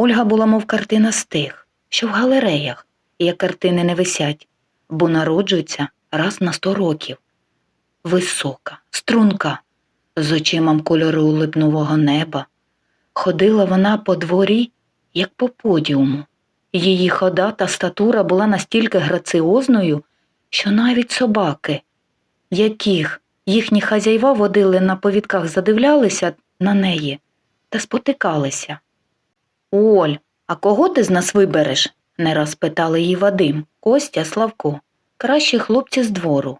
Ольга була, мов картина з тих, що в галереях, як картини не висять, бо народжуються раз на сто років. Висока, струнка, з очима кольору липнового неба. Ходила вона по дворі, як по подіуму. Її хода та статура була настільки граціозною, що навіть собаки, яких їхні хазяйва водили на повідках, задивлялися на неї та спотикалися. Оль, а кого ти з нас вибереш? не раз її Вадим, Костя, Славко, кращі хлопці з двору.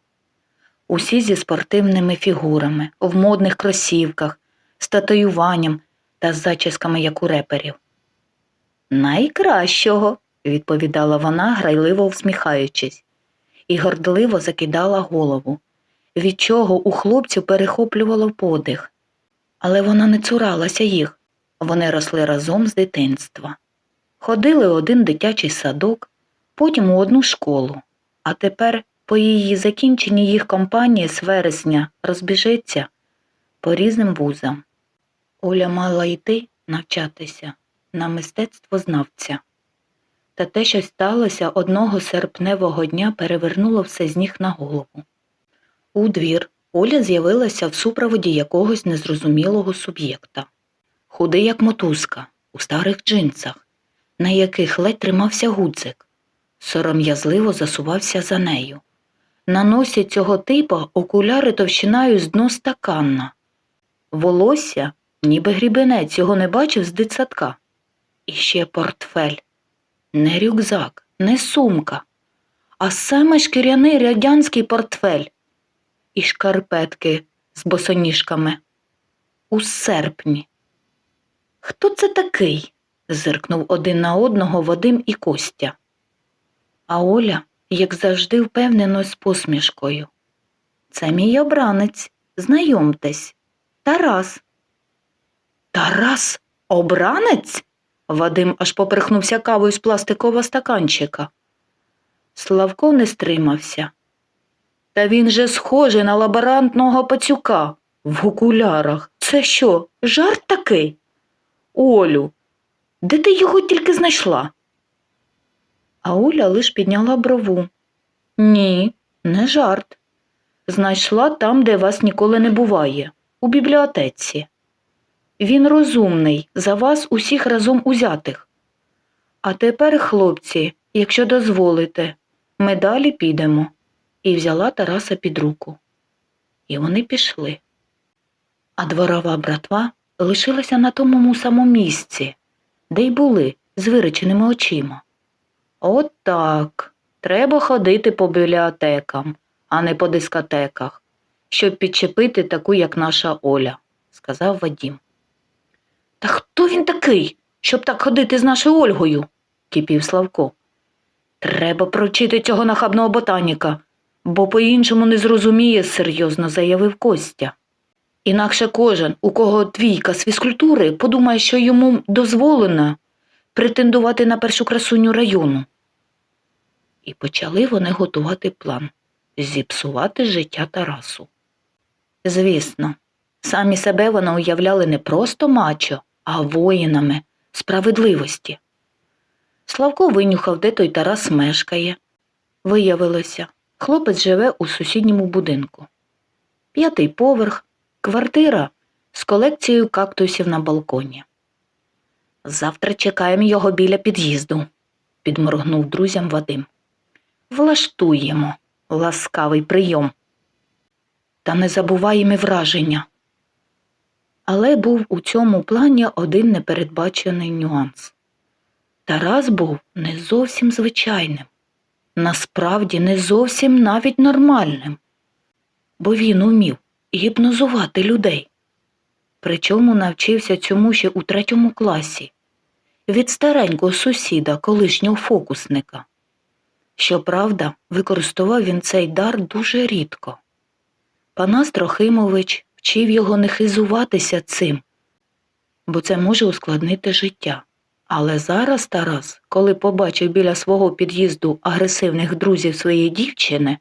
Усі зі спортивними фігурами, в модних кросівках, з татуюванням та з зачісками, як у реперів. Найкращого, відповідала вона, грайливо всміхаючись, і гордливо закидала голову, від чого у хлопців перехоплювало подих. Але вона не цуралася їх, вони росли разом з дитинства. Ходили у один дитячий садок, потім у одну школу, а тепер по її закінченні їх компанія з вересня розбіжеться по різним вузам. Оля мала йти навчатися на мистецтвознавця. Та те, що сталося одного серпневого дня, перевернуло все з ніг на голову. У двір Оля з'явилася в супроводі якогось незрозумілого суб'єкта. Худий, як мотузка, у старих джинсах, на яких ледь тримався гудзик, сором'язливо засувався за нею. На носі цього типа окуляри товщиною з дно стаканна. Волосся, ніби грібенець, його не бачив з дитсадка. І ще портфель. Не рюкзак, не сумка, а саме шкіряний радянський портфель і шкарпетки з босоніжками. У серпні. Хто це такий? зиркнув один на одного Вадим і Костя. А Оля, як завжди, впевнено з посмішкою. Це мій обранець, знайомтесь, Тарас. Тарас обранець? Вадим аж поперхнувся кавою з пластикового стаканчика. Славко не стримався. Та він же схожий на лаборантного пацюка в окулярах. Це що, жарт такий? Олю, де ти його тільки знайшла? А Оля лиш підняла брову. Ні, не жарт. Знайшла там, де вас ніколи не буває, у бібліотеці. Він розумний, за вас усіх разом узятих. А тепер, хлопці, якщо дозволите, ми далі підемо. І взяла Тараса під руку. І вони пішли. А дворова братва лишилася на тому самому місці, де й були з виреченими очима. От так. Треба ходити по бібліотекам, а не по дискотеках, щоб підчепити таку, як наша Оля, сказав Вадім. Та хто він такий, щоб так ходити з нашою Ольгою? кипів Славко. Треба провчити цього нахабного ботаніка, бо по-іншому не зрозуміє, серйозно заявив Костя. Інакше кожен, у кого двійка з фізкультури, подумає, що йому дозволено претендувати на першу красуню району. І почали вони готувати план зіпсувати життя Тарасу. Звісно, самі себе вони уявляли не просто мачо, а воїнами справедливості. Славко винюхав, де той Тарас мешкає. Виявилося, хлопець живе у сусідньому будинку. П'ятий поверх, квартира з колекцією кактусів на балконі. Завтра чекаємо його біля під'їзду, підморгнув друзям Вадим. Влаштуємо ласкавий прийом. Та не забуваємо враження. Але був у цьому плані один непередбачений нюанс. Тарас був не зовсім звичайним, насправді не зовсім навіть нормальним, бо він умів гіпнозувати людей. Причому навчився цьому ще у третьому класі від старенького сусіда, колишнього фокусника. Щоправда, використовував він цей дар дуже рідко. Панас Трохимович вчив його не хизуватися цим, бо це може ускладнити життя. Але зараз Тарас, коли побачив біля свого під'їзду агресивних друзів своєї дівчини,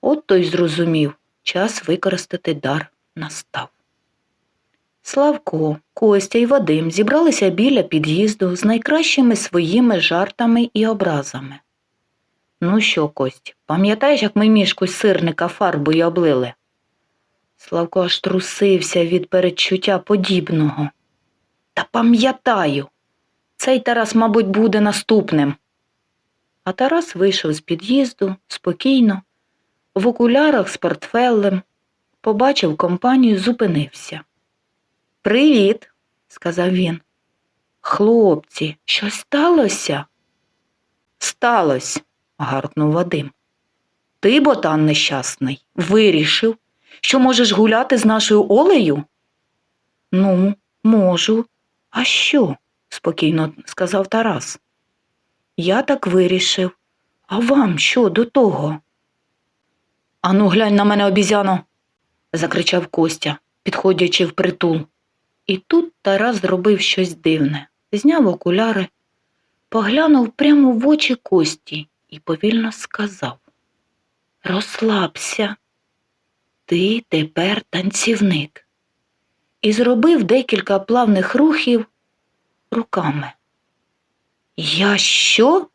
от той зрозумів, час використати дар настав. Славко, Костя і Вадим зібралися біля під'їзду з найкращими своїми жартами і образами. Ну що, Кость, пам'ятаєш, як ми мішку з сирника фарбою облили? Славко аж трусився від передчуття подібного. Та пам'ятаю, цей Тарас, мабуть, буде наступним. А Тарас вийшов з під'їзду спокійно, в окулярах з портфелем, побачив компанію, зупинився. Привіт, сказав він. Хлопці, що сталося? Сталось, гаркнув Вадим. Ти, ботан нещасний, вирішив, що можеш гуляти з нашою Олею? Ну, можу. А що? спокійно сказав Тарас. Я так вирішив. А вам що до того? Ану, глянь на мене, обізяно, закричав Костя, підходячи в притул. І тут Тарас зробив щось дивне, зняв окуляри, поглянув прямо в очі Кості і повільно сказав Розслабся, ти тепер танцівник. І зробив декілька плавних рухів руками. Я що?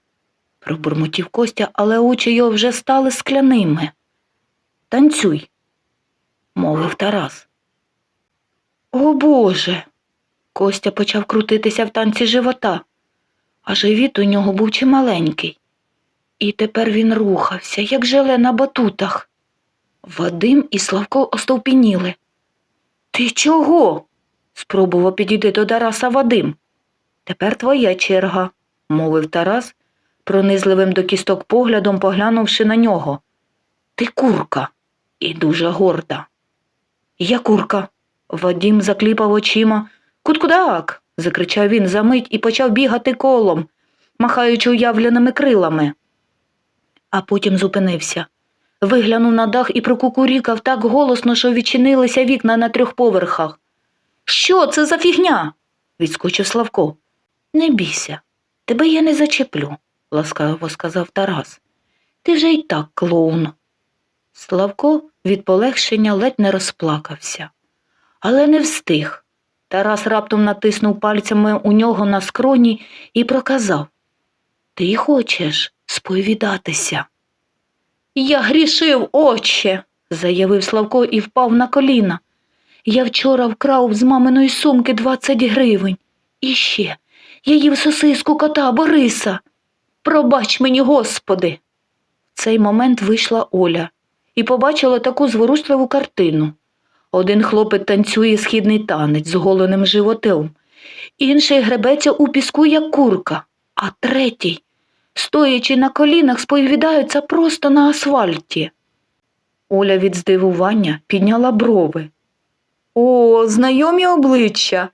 пробурмотів Костя, але очі його вже стали скляними. Танцюй, мовив Тарас. О Боже. Костя почав крутитися в танці живота, а живіт у нього був чималенький. І тепер він рухався, як желе на батутах. Вадим і Славко остовпініли. Ти чого? спробував підійти до Тараса Вадим. Тепер твоя черга, мовив Тарас, пронизливим до кісток поглядом поглянувши на нього. Ти курка і дуже горда. Я курка. Вадім закліпав очима. Куткудак. закричав він за мить і почав бігати колом, махаючи уявленими крилами. А потім зупинився. Виглянув на дах і прокукурікав так голосно, що відчинилися вікна на трьох поверхах. Що це за фігня? відскочив Славко. Не бійся, тебе я не зачеплю, ласкаво сказав Тарас. Ти вже й так клоун. Славко від полегшення ледь не розплакався, але не встиг. Тарас раптом натиснув пальцями у нього на скроні і проказав Ти хочеш сповідатися? Я грішив, отче, заявив Славко і впав на коліна. Я вчора вкрав з маминої сумки двадцять гривень. І ще я їв сосиску кота Бориса. Пробач мені, Господи. В цей момент вийшла Оля і побачила таку зворушливу картину. Один хлопець танцює східний танець з голеним животом, інший гребеться у піску, як курка, а третій, стоячи на колінах, сповідаються просто на асфальті. Оля від здивування підняла брови. О, знайомі обличчя.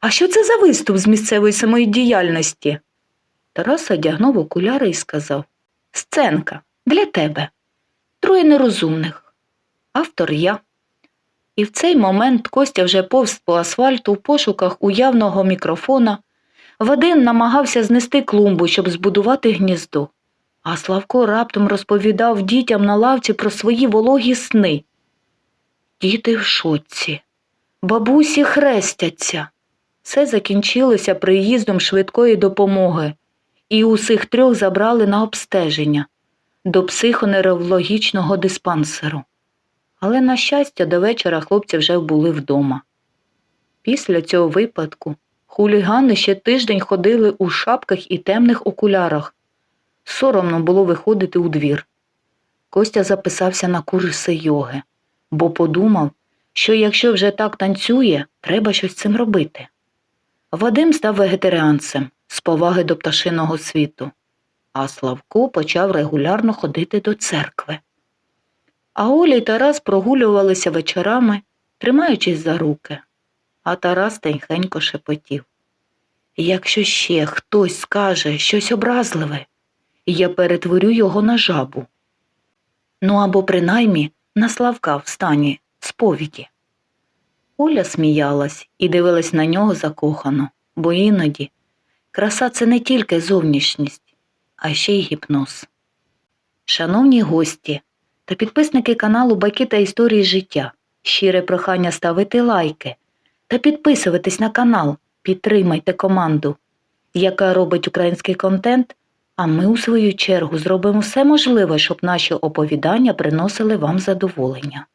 А що це за виступ з місцевої самодіяльності? Тарас одягнув окуляри і сказав Сценка для тебе. Троє нерозумних. Автор я. І в цей момент Костя вже повз по асфальту в пошуках уявного мікрофона. Вадим намагався знести клумбу, щоб збудувати гніздо, а Славко раптом розповідав дітям на лавці про свої вологі сни. Діти в шоці, бабусі хрестяться. Все закінчилося приїздом швидкої допомоги, і усіх трьох забрали на обстеження до психоневрологічного диспансеру. Але, на щастя, до вечора хлопці вже були вдома. Після цього випадку хулігани ще тиждень ходили у шапках і темних окулярах. Соромно було виходити у двір. Костя записався на курси йоги, бо подумав, що якщо вже так танцює, треба щось цим робити. Вадим став вегетаріанцем з поваги до пташиного світу, а Славко почав регулярно ходити до церкви. А Оля й Тарас прогулювалися вечорами, тримаючись за руки, а Тарас тихенько шепотів. Якщо ще хтось скаже щось образливе, я перетворю його на жабу. Ну або принаймні на Славка в стані сповіді. Оля сміялась і дивилась на нього закохано, бо іноді краса це не тільки зовнішність, а ще й гіпноз. Шановні гості та підписники каналу Байки та історії життя, щире прохання ставити лайки, та підписуйтесь на канал, підтримайте команду, яка робить український контент, а ми, у свою чергу, зробимо все можливе, щоб наші оповідання приносили вам задоволення.